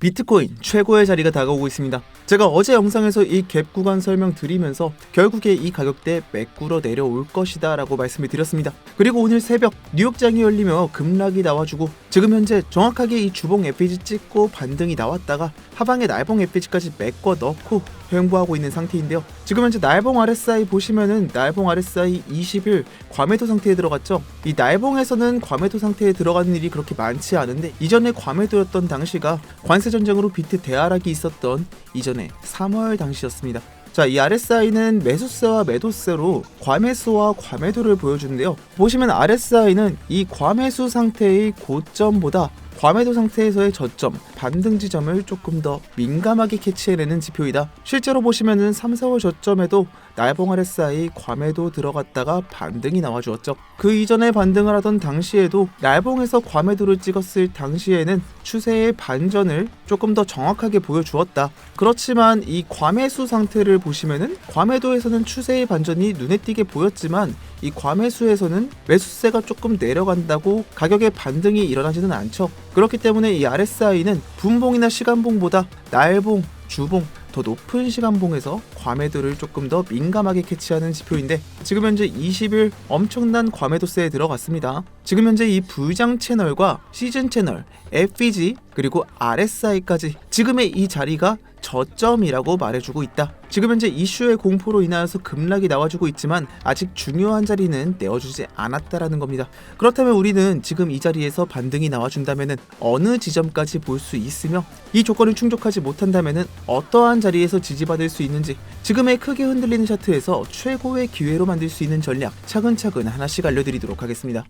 비트코인 최고의 자리가 다가오고 있습니다. 제가 어제 영상에서 이 갭 구간 설명 드리면서 결국에 이 가격대 매꾸러 내려올 것이다 라고 말씀을 드렸습니다. 그리고 오늘 새벽 뉴욕장이 열리며 급락이 나와주고 지금 현재 정확하게 이 주봉 FG 찍고 반등이 나왔다가 하방에 날봉 FG까지 메꿔 넣고 횡보하고 있는 상태인데요. 지금 현재 날봉 RSI 보시면은 날봉 RSI 20일 과매도 상태에 들어갔죠. 이 날봉에서는 과매도 상태에 들어가는 일이 그렇게 많지 않은데 이전에 과매도였던 당시가 관세 전쟁으로 비트 대하락이 있었던 이전에 3월 당시였습니다. 자, 이 RSI는 매수세와 매도세로 과매수와 과매도를 보여주는데요. 보시면 RSI는 이 과매수 상태의 고점보다 과매도 상태에서의 저점, 반등 지점을 조금 더 민감하게 캐치해내는 지표이다. 실제로 보시면은 3, 4월 저점에도 날봉 RSI 과매도 들어갔다가 반등이 나와주었죠. 그 이전에 반등을 하던 당시에도 날봉에서 과매도를 찍었을 당시에는 추세의 반전을 조금 더 정확하게 보여주었다. 그렇지만 이 과매수 상태를 보시면은 과매도에서는 추세의 반전이 눈에 띄게 보였지만 이 과매수에서는 매수세가 조금 내려간다고 가격의 반등이 일어나지는 않죠. 그렇기 때문에 이 RSI는 분봉이나 시간봉보다 날봉, 주봉 더 높은 시간봉에서 과매도를 조금 더 민감하게 캐치하는 지표인데 지금 현재 20일 엄청난 과매도세에 들어갔습니다. 지금 현재 이 부장 채널과 시즌 채널, FEG 그리고 RSI까지 지금의 이 자리가 저점이라고 말해주고 있다. 지금 현재 이슈의 공포로 인하여서 급락이 나와주고 있지만 아직 중요한 자리는 내어주지 않았다라는 겁니다. 그렇다면 우리는 지금 이 자리에서 반등이 나와준다면은 어느 지점까지 볼 수 있으며 이 조건을 충족하지 못한다면은 어떠한 자리에서 지지받을 수 있는지 지금의 크게 흔들리는 차트에서 최고의 기회로 만들 수 있는 전략 차근차근 하나씩 알려드리도록 하겠습니다.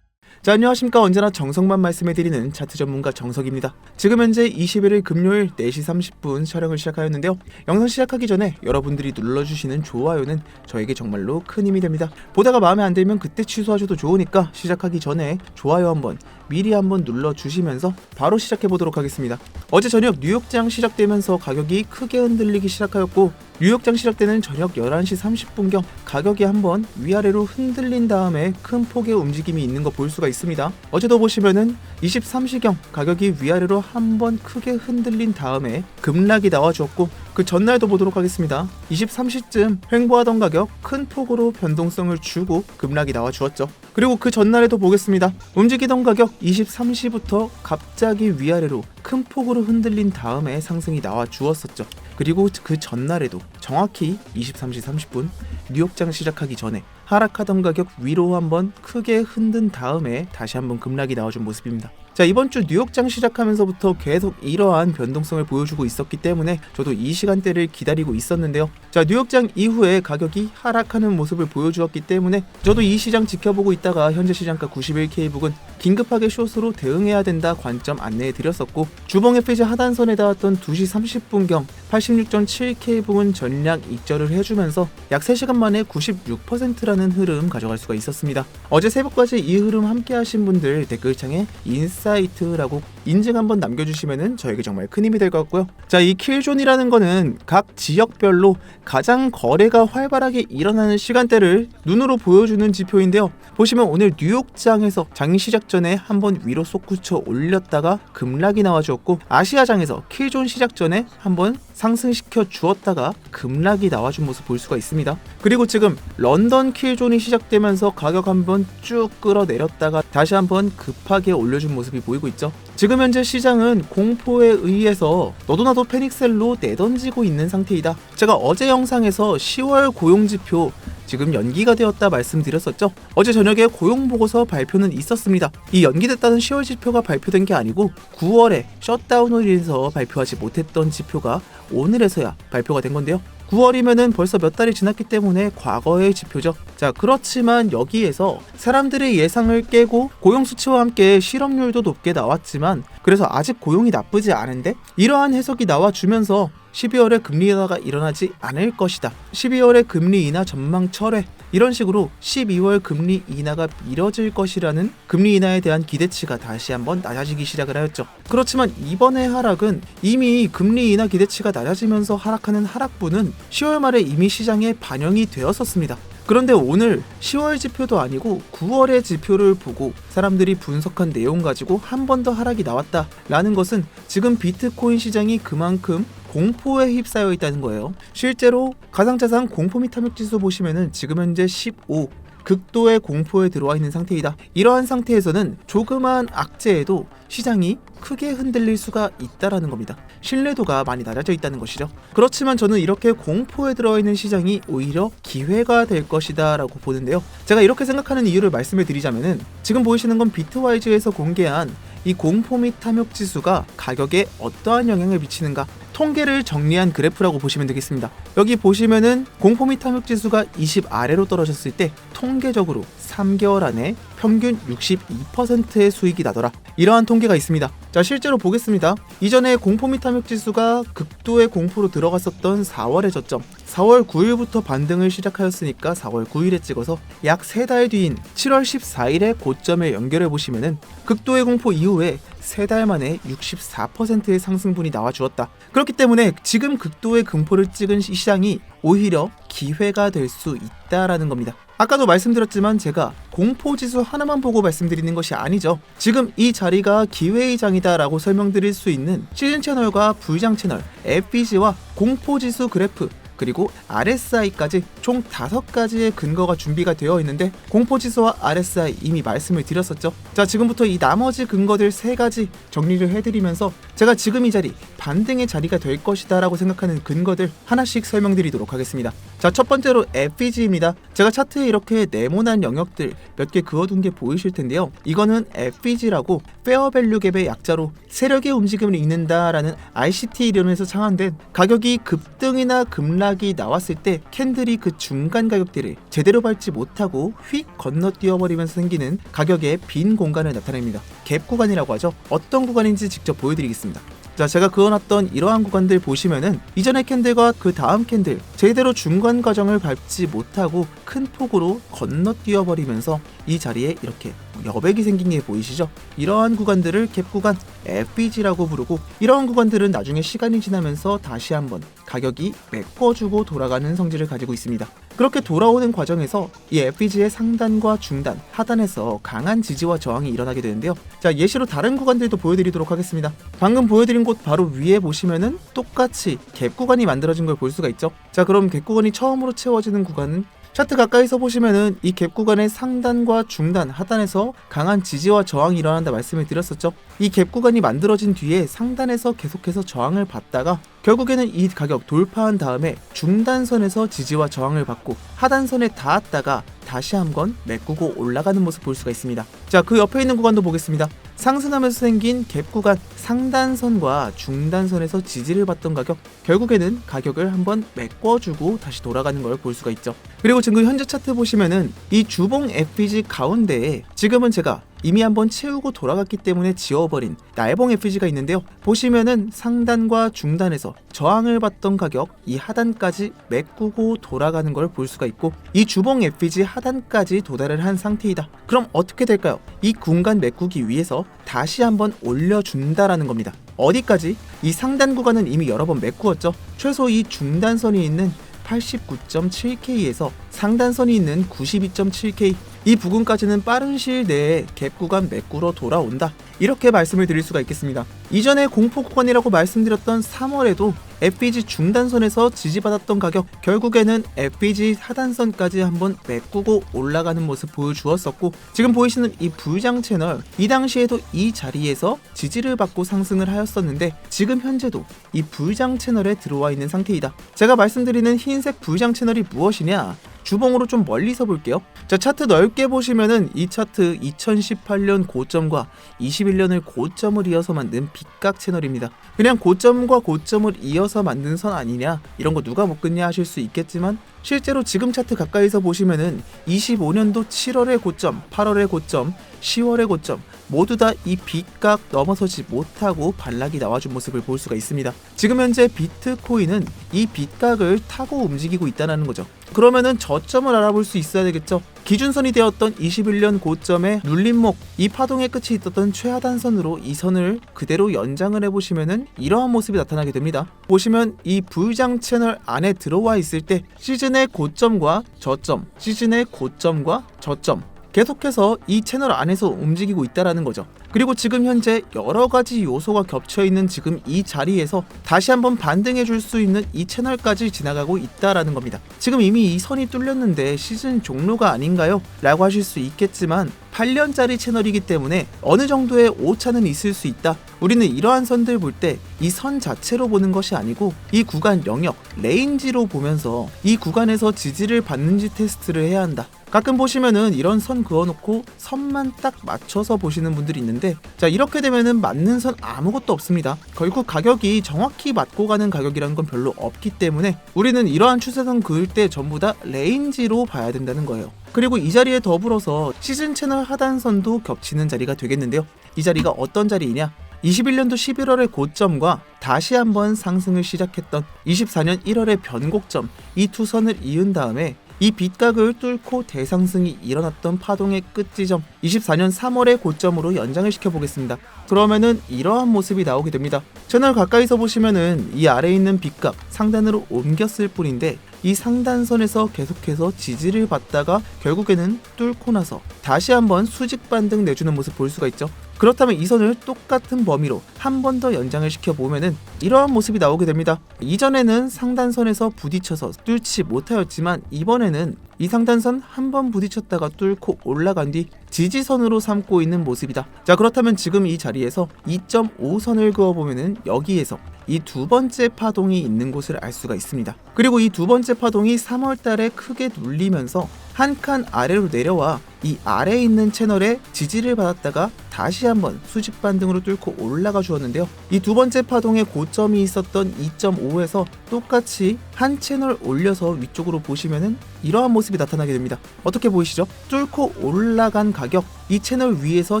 자, 안녕하십니까. 언제나 정석만 말씀해드리는 차트 전문가 정석입니다. 지금 현재 21일 금요일 4시 30분 촬영을 시작하였는데요. 영상 시작하기 전에 여러분들이 눌러주시는 좋아요는 저에게 정말로 큰 힘이 됩니다. 보다가 마음에 안 들면 그때 취소하셔도 좋으니까 시작하기 전에 좋아요 한번 미리 한번 눌러주시면서 바로 시작해 보도록 하겠습니다. 어제 저녁 뉴욕장 시작되면서 가격이 크게 흔들리기 시작하였고 뉴욕장 시작되는 저녁 11시 30분경 가격이 한번 위아래로 흔들린 다음에 큰 폭의 움직임이 있는 거 볼 수가 있습니다. 어제도 보시면은 23시경 가격이 위아래로 한번 크게 흔들린 다음에 급락이 나와주었고 그 전날도 보도록 하겠습니다. 23시쯤 횡보하던 가격 큰 폭으로 변동성을 주고 급락이 나와 주었죠. 그리고 그 전날에도 보겠습니다. 움직이던 가격 23시부터 갑자기 위아래로 큰 폭으로 흔들린 다음에 상승이 나와 주었었죠. 그리고 그 전날에도 정확히 23시 30분 뉴욕장 시작하기 전에 하락하던 가격 위로 한번 크게 흔든 다음에 다시 한번 급락이 나와준 모습입니다. 자 이번 주 뉴욕장 시작하면서부터 계속 이러한 변동성을 보여주고 있었기 때문에 저도 이 시간대를 기다리고 있었는데요. 자 뉴욕장 이후에 가격이 하락하는 모습을 보여주었기 때문에 저도 이 시장 지켜보고 있다가 현재 시장가 91K북은 긴급하게 숏으로 대응해야 된다 관점 안내해 드렸었고 주봉 FG 하단선에 닿았던 2시 30분경 86.7K북은 전략 익절을 해주면서 약 3시간 만에 96%라는 흐름 가져갈 수가 있었습니다. 어제 새벽까지 이 흐름 함께 하신 분들 댓글창에 인사이트라고 인증 한번 남겨주시면은 저에게 정말 큰 힘이 될 것 같고요. 자, 이 킬존이라는 거는 각 지역별로 가장 거래가 활발하게 일어나는 시간대를 눈으로 보여주는 지표인데요. 보시면 오늘 뉴욕장에서 장 시작 전에 한번 위로 솟구쳐 올렸다가 급락이 나와주었고 아시아장에서 킬존 시작 전에 한번 상승시켜 주었다가 급락이 나와준 모습 볼 수가 있습니다. 그리고 지금 런던 킬존이 시작되면서 가격 한번 쭉 끌어내렸다가 다시 한번 급하게 올려준 모습이 보이고 있죠. 지금 현재 시장은 공포에 의해서 너도나도 패닉셀로 내던지고 있는 상태이다. 제가 어제 영상에서 10월 고용지표 지금 연기가 되었다 말씀드렸었죠. 어제 저녁에 고용보고서 발표는 있었습니다. 이 연기됐다는 10월 지표가 발표된 게 아니고 9월에 셧다운으로 인해서 발표하지 못했던 지표가 오늘에서야 발표가 된 건데요. 9월이면은 벌써 몇 달이 지났기 때문에 과거의 지표죠. 자, 그렇지만 여기에서 사람들의 예상을 깨고 고용 수치와 함께 실업률도 높게 나왔지만 그래서 아직 고용이 나쁘지 않은데 이러한 해석이 나와주면서 12월에 금리 인하가 일어나지 않을 것이다. 12월에 금리 인하 전망 철회 이런 식으로 12월 금리 인하가 미뤄질 것이라는 금리 인하에 대한 기대치가 다시 한번 낮아지기 시작을 하였죠. 그렇지만 이번의 하락은 이미 금리 인하 기대치가 낮아지면서 하락하는 하락분은 10월 말에 이미 시장에 반영이 되었었습니다. 그런데 오늘 10월 지표도 아니고 9월의 지표를 보고 사람들이 분석한 내용 가지고 한 번 더 하락이 나왔다라는 것은 지금 비트코인 시장이 그만큼 공포에 휩싸여 있다는 거예요. 실제로 가상자산 공포 및 탐욕 지수 보시면은 지금 현재 15 극도의 공포에 들어와 있는 상태이다. 이러한 상태에서는 조그만 악재에도 시장이 크게 흔들릴 수가 있다라는 겁니다. 신뢰도가 많이 낮아져 있다는 것이죠. 그렇지만 저는 이렇게 공포에 들어 있는 시장이 오히려 기회가 될 것이다라고 보는데요. 제가 이렇게 생각하는 이유를 말씀을 드리자면은 지금 보이시는 건 비트와이즈에서 공개한 이 공포 및 탐욕 지수가 가격에 어떠한 영향을 미치는가 통계를 정리한 그래프라고 보시면 되겠습니다. 여기 보시면은 공포 및 탐욕 지수가 20 아래로 떨어졌을 때 통계적으로 3개월 안에 평균 62%의 수익이 나더라. 이러한 통계가 있습니다. 자, 실제로 보겠습니다. 이전에 공포 및 탐욕 지수가 극도의 공포로 들어갔었던 4월의 저점, 4월 9일부터 반등을 시작하였으니까 4월 9일에 찍어서 약 3달 뒤인 7월 14일에 고점에 연결해 보시면은 극도의 공포 이후에 세 달 만에 64%의 상승분이 나와 주었다. 그렇기 때문에 지금 극도의 금포를 찍은 이 시장이 오히려 기회가 될 수 있다라는 겁니다. 아까도 말씀드렸지만 제가 공포 지수 하나만 보고 말씀드리는 것이 아니죠. 지금 이 자리가 기회의 장이다라고 설명드릴 수 있는 시즌 채널과 불장 채널, FBG와 공포 지수 그래프 그리고 RSI까지 총 다섯 가지의 근거가 준비가 되어 있는데 공포지수와 RSI 이미 말씀을 드렸었죠. 자, 지금부터 이 나머지 근거들 세 가지 정리를 해드리면서 제가 지금 이 자리 반등의 자리가 될 것이다 라고 생각하는 근거들 하나씩 설명드리도록 하겠습니다. 자, 첫 번째로 FVG입니다. 제가 차트에 이렇게 네모난 영역들 몇 개 그어둔 게 보이실 텐데요. 이거는 FVG라고 페어밸류 갭의 약자로 세력의 움직임을 읽는다라는 ICT 이론에서 창안된 가격이 급등이나 급락 가격이 나왔을 때 캔들이 그 중간 가격대를 제대로 밟지 못하고 휙 건너뛰어 버리면서 생기는 가격의 빈 공간을 나타냅니다. 갭 구간이라고 하죠. 어떤 구간인지 직접 보여드리겠습니다. 자, 제가 그어놨던 이러한 구간들 보시면은 이전의 캔들과 그 다음 캔들 제대로 중간 과정을 밟지 못하고 큰 폭으로 건너뛰어 버리면서 이 자리에 이렇게 여백이 생긴 게 보이시죠? 이러한 구간들을 갭 구간 FBG라고 부르고 이러한 구간들은 나중에 시간이 지나면서 다시 한번 가격이 메꿔주고 돌아가는 성질을 가지고 있습니다. 그렇게 돌아오는 과정에서 이 FBG의 상단과 중단, 하단에서 강한 지지와 저항이 일어나게 되는데요. 자, 예시로 다른 구간들도 보여드리도록 하겠습니다. 방금 보여드린 곳 바로 위에 보시면은 똑같이 갭 구간이 만들어진 걸 볼 수가 있죠. 자, 그럼 갭 구간이 처음으로 채워지는 구간은 차트 가까이서 보시면은 이 갭 구간의 상단과 중단, 하단에서 강한 지지와 저항이 일어난다 말씀을 드렸었죠. 이 갭 구간이 만들어진 뒤에 상단에서 계속해서 저항을 받다가 결국에는 이 가격 돌파한 다음에 중단선에서 지지와 저항을 받고 하단선에 닿았다가 다시 한번 메꾸고 올라가는 모습 볼 수가 있습니다. 자, 그 옆에 있는 구간도 보겠습니다. 상승하면서 생긴 갭 구간 상단선과 중단선에서 지지를 받던 가격 결국에는 가격을 한번 메꿔주고 다시 돌아가는 걸 볼 수가 있죠. 그리고 지금 현재 차트 보시면은 이 주봉 FPG 가운데에 지금은 제가 이미 한번 채우고 돌아갔기 때문에 지워버린 날봉 FG가 있는데요. 보시면은 상단과 중단에서 저항을 받던 가격 이 하단까지 메꾸고 돌아가는 걸 볼 수가 있고 이 주봉 FG 하단까지 도달을 한 상태이다. 그럼 어떻게 될까요? 이 공간 메꾸기 위해서 다시 한번 올려준다라는 겁니다. 어디까지? 이 상단 구간은 이미 여러 번 메꾸었죠. 최소 이 중단선이 있는 89.7K에서 상단선이 있는 92.7K 이 부근까지는 빠른 시일 내에 갭 구간 매꾸러 돌아온다. 이렇게 말씀을 드릴 수가 있겠습니다. 이전에 공포 구간이라고 말씀드렸던 3월에도 FBG 중단선에서 지지받았던 가격 결국에는 FBG 하단선까지 한번 메꾸고 올라가는 모습 보여주었었고 지금 보이시는 이 불장 채널 이 당시에도 이 자리에서 지지를 받고 상승을 하였었는데 지금 현재도 이 불장 채널에 들어와 있는 상태이다. 제가 말씀드리는 흰색 불장 채널이 무엇이냐? 주봉으로 좀 멀리서 볼게요. 자, 차트 넓게 보시면은 이 차트 2018년 고점과 21년을 고점을 이어서 만든 빗각 채널입니다. 그냥 고점과 고점을 이어서 만든 선 아니냐? 이런 거 누가 먹겠냐 하실 수 있겠지만 실제로 지금 차트 가까이서 보시면은 25년도 7월의 고점, 8월의 고점, 10월의 고점 모두 다이 빗각 넘어서지 못하고 반락이 나와준 모습을 볼 수가 있습니다. 지금 현재 비트코인은 이 빗각을 타고 움직이고 있다는 거죠. 그러면은 저점을 알아볼 수 있어야 되겠죠. 기준선이 되었던 21년 고점의 눌림목 이 파동의 끝이 있었던 최하단선으로 이 선을 그대로 연장을 해보시면은 이러한 모습이 나타나게 됩니다. 보시면 이 부장 채널 안에 들어와 있을 때 시즌의 고점과 저점, 시즌의 고점과 저점 계속해서 이 채널 안에서 움직이고 있다라는 거죠. 그리고 지금 현재 여러 가지 요소가 겹쳐 있는 지금 이 자리에서 다시 한번 반등해 줄 수 있는 이 채널까지 지나가고 있다라는 겁니다. 지금 이미 이 선이 뚫렸는데 시즌 종료가 아닌가요? 라고 하실 수 있겠지만 8년짜리 채널이기 때문에 어느 정도의 오차는 있을 수 있다. 우리는 이러한 선들 볼 때 이 선 자체로 보는 것이 아니고 이 구간 영역, 레인지로 보면서 이 구간에서 지지를 받는지 테스트를 해야 한다. 가끔 보시면은 이런 선 그어놓고 선만 딱 맞춰서 보시는 분들이 있는데 자 이렇게 되면은 맞는 선 아무것도 없습니다. 결국 가격이 정확히 맞고 가는 가격이라는 건 별로 없기 때문에 우리는 이러한 추세선 그을 때 전부 다 레인지로 봐야 된다는 거예요. 그리고 이 자리에 더불어서 시즌 채널 하단선도 겹치는 자리가 되겠는데요. 이 자리가 어떤 자리이냐? 21년도 11월의 고점과 다시 한번 상승을 시작했던 24년 1월의 변곡점 이 두 선을 이은 다음에 이 빗각을 뚫고 대상승이 일어났던 파동의 끝 지점 24년 3월의 고점으로 연장을 시켜보겠습니다. 그러면은 이러한 모습이 나오게 됩니다. 채널 가까이서 보시면은 이 아래에 있는 빗각 상단으로 옮겼을 뿐인데 이 상단선에서 계속해서 지지를 받다가 결국에는 뚫고 나서 다시 한번 수직 반등 내주는 모습 볼 수가 있죠. 그렇다면 이 선을 똑같은 범위로 한 번 더 연장을 시켜보면은 이러한 모습이 나오게 됩니다. 이전에는 상단선에서 부딪혀서 뚫지 못하였지만 이번에는 이 상단선 한 번 부딪혔다가 뚫고 올라간 뒤 지지선으로 삼고 있는 모습이다. 자 그렇다면 지금 이 자리에서 2.5선을 그어보면은 여기에서 이 두 번째 파동이 있는 곳을 알 수가 있습니다. 그리고 이 두 번째 파동이 3월 달에 크게 눌리면서 한 칸 아래로 내려와 이 아래에 있는 채널에 지지를 받았다가 다시 한번 수직 반등으로 뚫고 올라가 주었는데요. 이 두 번째 파동의 고점이 있었던 2.5에서 똑같이 한 채널 올려서 위쪽으로 보시면은 이러한 모습이 나타나게 됩니다. 어떻게 보이시죠? 뚫고 올라간 가격 이 채널 위에서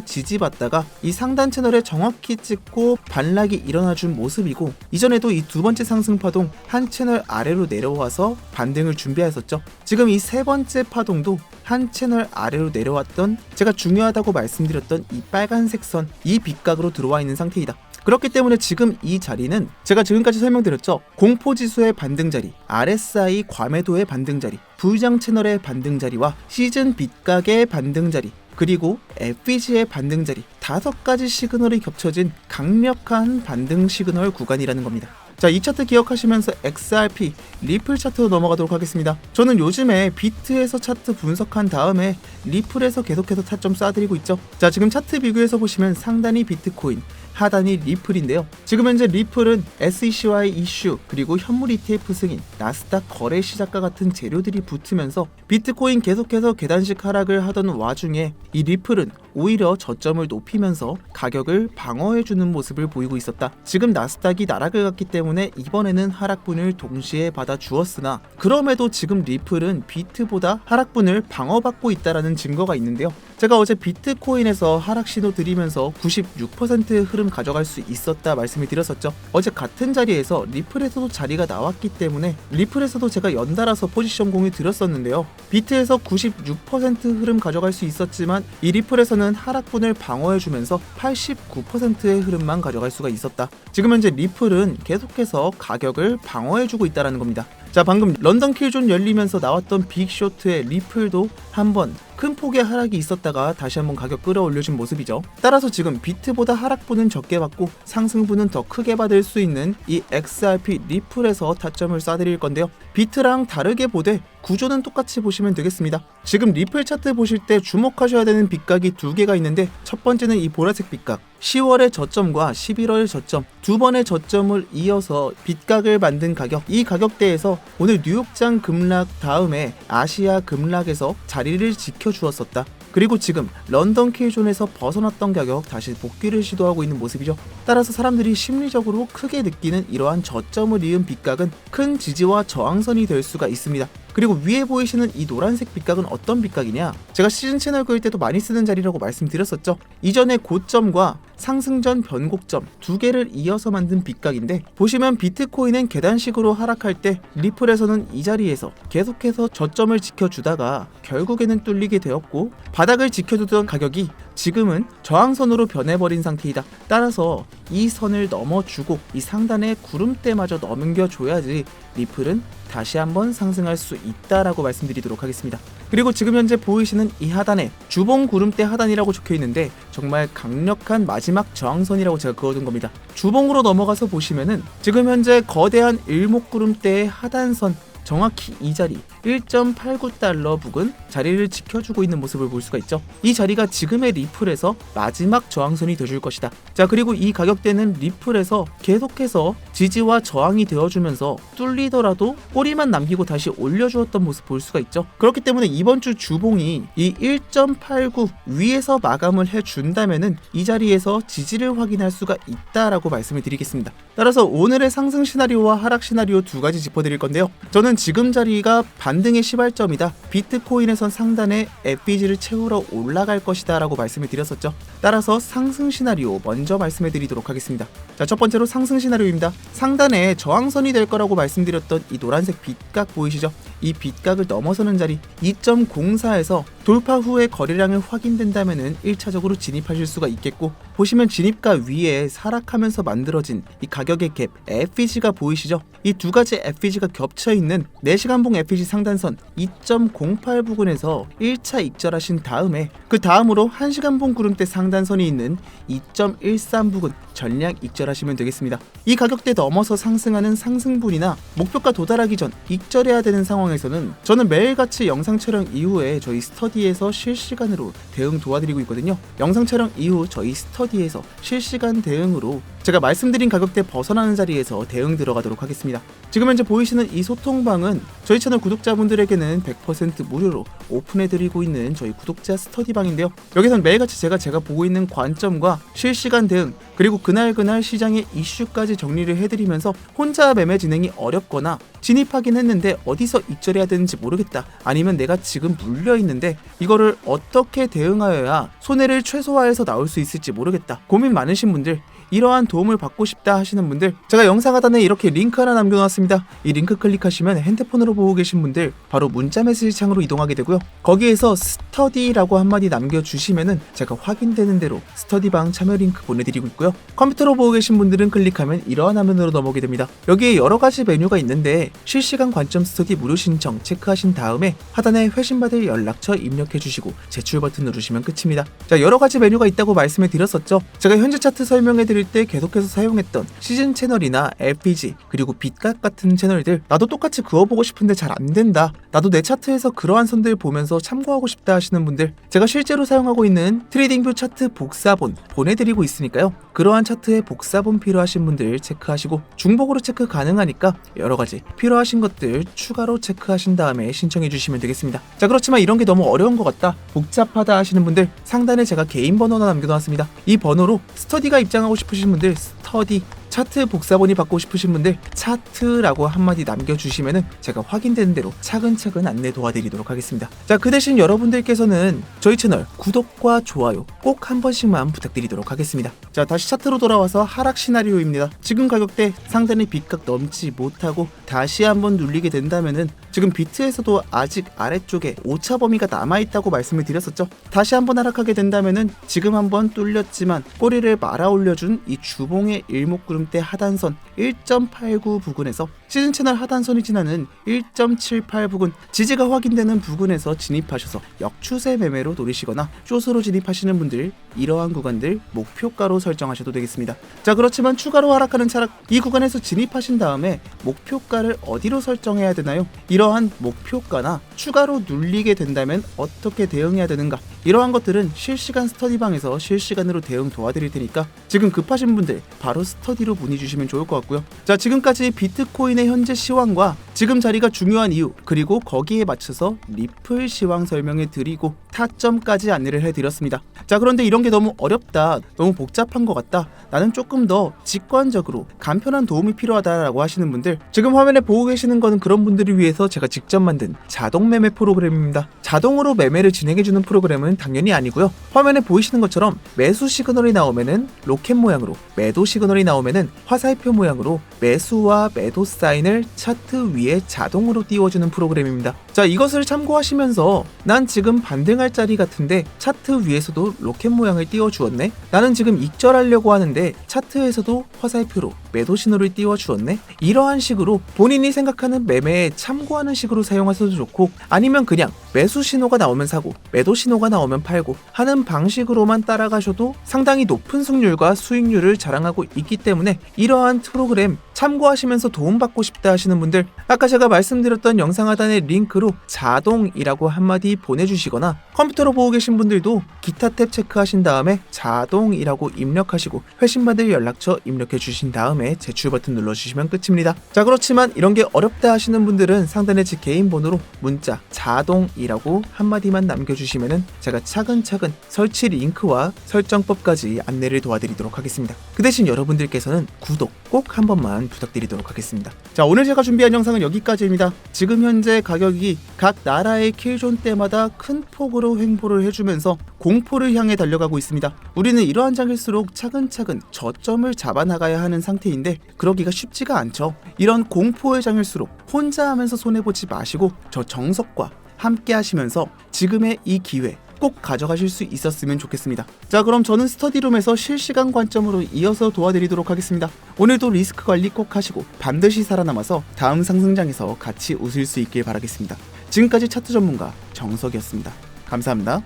지지받다가 이 상단 채널에 정확히 찍고 반락이 일어나 준 모습이고 이전에도 이 두 번째 상승 파동 한 채널 아래로 내려와서 반등을 준비하였었죠. 지금 이 세 번째 파동도 한 채널 아래로 내려왔던 제가 중요하다고 말씀드렸던 이 빨간색 선 이 빗각으로 들어와 있는 상태이다. 그렇기 때문에 지금 이 자리는 제가 지금까지 설명드렸죠. 공포지수의 반등 자리, RSI 과매도의 반등 자리, 부장 채널의 반등 자리와 시즌 빗각의 반등 자리, 그리고 FVG의 반등 자리 다섯 가지 시그널이 겹쳐진 강력한 반등 시그널 구간이라는 겁니다. 자, 이 차트 기억하시면서 XRP, 리플 차트로 넘어가도록 하겠습니다. 저는 요즘에 비트에서 차트 분석한 다음에 리플에서 계속해서 타점 쏴드리고 있죠. 자, 지금 차트 비교해서 보시면 상단이 비트코인, 하단이 리플인데요. 지금 현재 리플은 SECY 이슈 그리고 현물 ETF 승인, 나스닥 거래 시작과 같은 재료들이 붙으면서 비트코인 계속해서 계단식 하락을 하던 와중에 이 리플은 오히려 저점을 높이면서 가격을 방어해주는 모습을 보이고 있었다. 지금 나스닥이 나락을 갔기 때문에 이번에는 하락분을 동시에 받아 주었으나 그럼에도 지금 리플은 비트보다 하락분을 방어받고 있다라는 증거가 있는데요. 제가 어제 비트코인에서 하락 신호 드리면서 96%의 흐름 가져갈 수 있었다 말씀을 드렸었죠. 어제 같은 자리에서 리플에서도 자리가 나왔기 때문에 리플에서도 제가 연달아서 포지션 공유 드렸었는데요. 비트에서 96% 흐름 가져갈 수 있었지만 이 리플에서는 하락분을 방어해주면서 89%의 흐름만 가져갈 수가 있었다. 지금 현재 리플은 계속해서 가격을 방어해주고 있다는 겁니다. 자 방금 런던 킬존 열리면서 나왔던 빅쇼트의 리플도 한번 큰 폭의 하락이 있었다가 다시 한번 가격 끌어올려준 모습이죠. 따라서 지금 비트보다 하락분은 적게 받고 상승분은 더 크게 받을 수 있는 이 XRP 리플에서 타점을 쏴드릴 건데요. 비트랑 다르게 보되 구조는 똑같이 보시면 되겠습니다. 지금 리플 차트 보실 때 주목하셔야 되는 빗각이 두 개가 있는데 첫 번째는 이 보라색 빗각 10월의 저점과 11월의 저점 두 번의 저점을 이어서 빗각을 만든 가격 이 가격대에서 오늘 뉴욕장 급락 다음에 아시아 급락에서 자리를 지켜 주었었다. 그리고 지금 런던 K존에서 벗어났던 가격 다시 복귀를 시도하고 있는 모습이죠. 따라서 사람들이 심리적으로 크게 느끼는 이러한 저점을 이은 빗각은 큰 지지와 저항선이 될 수가 있습니다. 그리고 위에 보이시는 이 노란색 빗각은 어떤 빗각이냐? 제가 시즌 채널 그릴 때도 많이 쓰는 자리라고 말씀드렸었죠. 이전에 고점과 상승전 변곡점 두 개를 이어서 만든 빗각인데 보시면 비트코인은 계단식으로 하락할 때 리플에서는 이 자리에서 계속해서 저점을 지켜주다가 결국에는 뚫리게 되었고 바닥을 지켜두던 가격이 지금은 저항선으로 변해버린 상태이다. 따라서 이 선을 넘어주고 이 상단의 구름대마저 넘겨줘야지 리플은 다시 한번 상승할 수 있다라고 말씀드리도록 하겠습니다. 그리고 지금 현재 보이시는 이 하단에 주봉 구름대 하단이라고 적혀 있는데 정말 강력한 마지막 저항선이라고 제가 그어둔 겁니다. 주봉으로 넘어가서 보시면은 지금 현재 거대한 일목 구름대의 하단선 정확히 이 자리 1.89달러 부근 자리를 지켜주고 있는 모습을 볼 수가 있죠. 이 자리가 지금의 리플에서 마지막 저항선이 되줄 것이다. 자 그리고 이 가격대는 리플에서 계속해서 지지와 저항이 되어주면서 뚫리더라도 꼬리만 남기고 다시 올려주었던 모습 볼 수가 있죠. 그렇기 때문에 이번 주 주봉이 이 1.89 위에서 마감을 해준다면은 이 자리에서 지지를 확인할 수가 있다라고 말씀을 드리겠습니다. 따라서 오늘의 상승 시나리오와 하락 시나리오 두 가지 짚어드릴 건데요. 저는 지금 자리가 반등의 시발점이다. 비트코인에선 상단에 FBG를 채우러 올라갈 것이다 라고 말씀을 드렸었죠. 따라서 상승 시나리오 먼저 말씀해 드리도록 하겠습니다. 자, 첫 번째로 상승 시나리오입니다. 상단에 저항선이 될 거라고 말씀드렸던 이 노란색 빗각 보이시죠? 이 빗각을 넘어서는 자리 2.04에서 돌파 후에 거래량을 확인된다면은 1차적으로 진입하실 수가 있겠고 보시면 진입가 위에 하락하면서 만들어진 이 가격의 갭 FEG가 보이시죠? 이 두 가지 FEG가 겹쳐 있는 4시간봉 FEG 상단선 2.08 부근에서 1차 익절하신 다음에 그 다음으로 1시간봉 구름대 상단선이 있는 2.13 부근 전량 익절하시면 되겠습니다. 이 가격대 넘어서 상승하는 상승분이나 목표가 도달하기 전 익절해야 되는 상황에서는 저는 매일같이 영상 촬영 이후에 저희 스터디에서 실시간으로 대응 도와드리고 있거든요. 영상 촬영 이후 저희 스터디에서 실시간 대응으로 제가 말씀드린 가격대 벗어나는 자리에서 대응 들어가도록 하겠습니다. 지금 현재 보이시는 이 소통방은 저희 채널 구독자분들에게는 100% 무료로 오픈해드리고 있는 저희 구독자 스터디방인데요. 여기선 매일같이 제가 제가 보고 있는 관점과 실시간 대응 그리고 그날그날 시장의 이슈까지 정리를 해드리면서 혼자 매매 진행이 어렵거나 진입하긴 했는데 어디서 익절해야 되는지 모르겠다 아니면 내가 지금 물려 있는데 이거를 어떻게 대응하여야 손해를 최소화해서 나올 수 있을지 모르겠다 고민 많으신 분들 이러한 도움을 받고 싶다 하시는 분들 제가 영상 하단에 이렇게 링크 하나 남겨놨습니다. 이 링크 클릭하시면 핸드폰으로 보고 계신 분들 바로 문자 메시지 창으로 이동하게 되고요. 거기에서 스터디라고 한마디 남겨주시면은 제가 확인되는 대로 스터디방 참여 링크 보내드리고 있고요. 컴퓨터로 보고 계신 분들은 클릭하면 이러한 화면으로 넘어오게 됩니다. 여기에 여러 가지 메뉴가 있는데 실시간 관점 스터디 무료 신청 체크하신 다음에 하단에 회신받을 연락처 입력해 주시고 제출 버튼 누르시면 끝입니다. 자 여러 가지 메뉴가 있다고 말씀을 드렸었죠. 제가 현재 차트 설명해 드릴 때 계속해서 사용했던 시즌 채널이나 LPG 그리고 빗각 같은 채널들 나도 똑같이 그어보고 싶은데 잘 안 된다. 나도 내 차트에서 그러한 선들 보면서 참고하고 싶다 하시는 분들 제가 실제로 사용하고 있는 트레이딩뷰 차트 복사본 보내드리고 있으니까요. 그러한 차트에 복사본 필요하신 분들 체크하시고 중복으로 체크 가능하니까 여러 가지 필요하신 것들 추가로 체크하신 다음에 신청해 주시면 되겠습니다. 자 그렇지만 이런 게 너무 어려운 것 같다 복잡하다 하시는 분들 상단에 제가 개인 번호 하나 남겨놨습니다. 이 번호로 스터디가 입장하고 싶 으신 분들 스터디 차트 복사본이 받고 싶으신 분들 차트라고 한마디 남겨주시면은 제가 확인되는 대로 차근차근 안내 도와드리도록 하겠습니다. 자, 그 대신 여러분들께서는 저희 채널 구독과 좋아요 꼭 한 번씩만 부탁드리도록 하겠습니다. 자, 다시 차트로 돌아와서 하락 시나리오입니다. 지금 가격대 상단의 빗각 넘지 못하고 다시 한번 눌리게 된다면은 지금 비트에서도 아직 아래쪽에 오차 범위가 남아있다고 말씀을 드렸었죠. 다시 한번 하락하게 된다면은 지금 한번 뚫렸지만 꼬리를 말아 올려준 이 주봉의 일목구름 대 하단선 1.89 부근에서 시즌 채널 하단선이 지나는 1.78 부근 지지가 확인되는 부근에서 진입하셔서 역추세 매매로 노리시거나 숏으로 진입하시는 분들 이러한 구간들 목표가로 설정하셔도 되겠습니다. 자 그렇지만 추가로 하락하는 차락 이 구간에서 진입하신 다음에 목표가를 어디로 설정해야 되나요? 이러한 목표가나 추가로 눌리게 된다면 어떻게 대응해야 되는가 이러한 것들은 실시간 스터디방에서 실시간으로 대응 도와드릴 테니까 지금 급하신 분들 바로 스터디로 문의 주시면 좋을 것 같고요. 자, 지금까지 비트코인의 현재 시황과 지금 자리가 중요한 이유 그리고 거기에 맞춰서 리플 시황 설명해 드리고 타점까지 안내를 해 드렸습니다. 자, 그런데 이런 게 너무 어렵다, 너무 복잡한 것 같다. 나는 조금 더 직관적으로 간편한 도움이 필요하다라고 하시는 분들 지금 화면에 보고 계시는 거는 그런 분들을 위해서 제가 직접 만든 자동 매매 프로그램입니다. 자동으로 매매를 진행해 주는 프로그램은 당연히 아니고요. 화면에 보이시는 것처럼 매수 시그널이 나오면은 로켓 모양으로 매도 시그널이 나오면은 화살표 모양으로 매수와 매도 사인을 차트 위에 자동으로 띄워주는 프로그램입니다. 자 이것을 참고하시면서 난 지금 반등할 자리 같은데 차트 위에서도 로켓 모양을 띄워주었네. 나는 지금 익절하려고 하는데 차트에서도 화살표로 매도 신호를 띄워주었네. 이러한 식으로 본인이 생각하는 매매에 참고하는 식으로 사용하셔도 좋고 아니면 그냥 매수 신호가 나오면 사고 매도 신호가 나오면 팔고 하는 방식으로만 따라가셔도 상당히 높은 승률과 수익률을 자랑하고 있기 때문에 이러한 프로그램 참고하시면서 도움받고 싶다 하시는 분들 아까 제가 말씀드렸던 영상 하단의 링크로 자동이라고 한마디 보내주시거나 컴퓨터로 보고 계신 분들도 기타 탭 체크하신 다음에 자동이라고 입력하시고 회신받을 연락처 입력해 주신 다음에 제출 버튼 눌러주시면 끝입니다. 자 그렇지만 이런 게 어렵다 하시는 분들은 상단에 제 개인 번호로 문자 자동이라고 한마디만 남겨주시면은 제가 차근차근 설치 링크와 설정법까지 안내를 도와드리도록 하겠습니다. 그 대신 여러분들께서는 구독 꼭 한 번만 부탁드리도록 하겠습니다. 자 오늘 제가 준비한 영상은 여기까지입니다. 지금 현재 가격이 각 나라의 킬존 때마다 큰 폭으로 횡보를 해주면서 공포를 향해 달려가고 있습니다. 우리는 이러한 장일수록 차근차근 저점을 잡아나가야 하는 상태인데 그러기가 쉽지가 않죠. 이런 공포의 장일수록 혼자 하면서 손해보지 마시고 저 정석과 함께 하시면서 지금의 이 기회 꼭 가져가실 수 있었으면 좋겠습니다. 자, 그럼 저는 스터디룸에서 실시간 관점으로 이어서 도와드리도록 하겠습니다. 오늘도 리스크 관리 꼭 하시고 반드시 살아남아서 다음 상승장에서 같이 웃을 수 있길 바라겠습니다. 지금까지 차트 전문가 정석이었습니다. 감사합니다.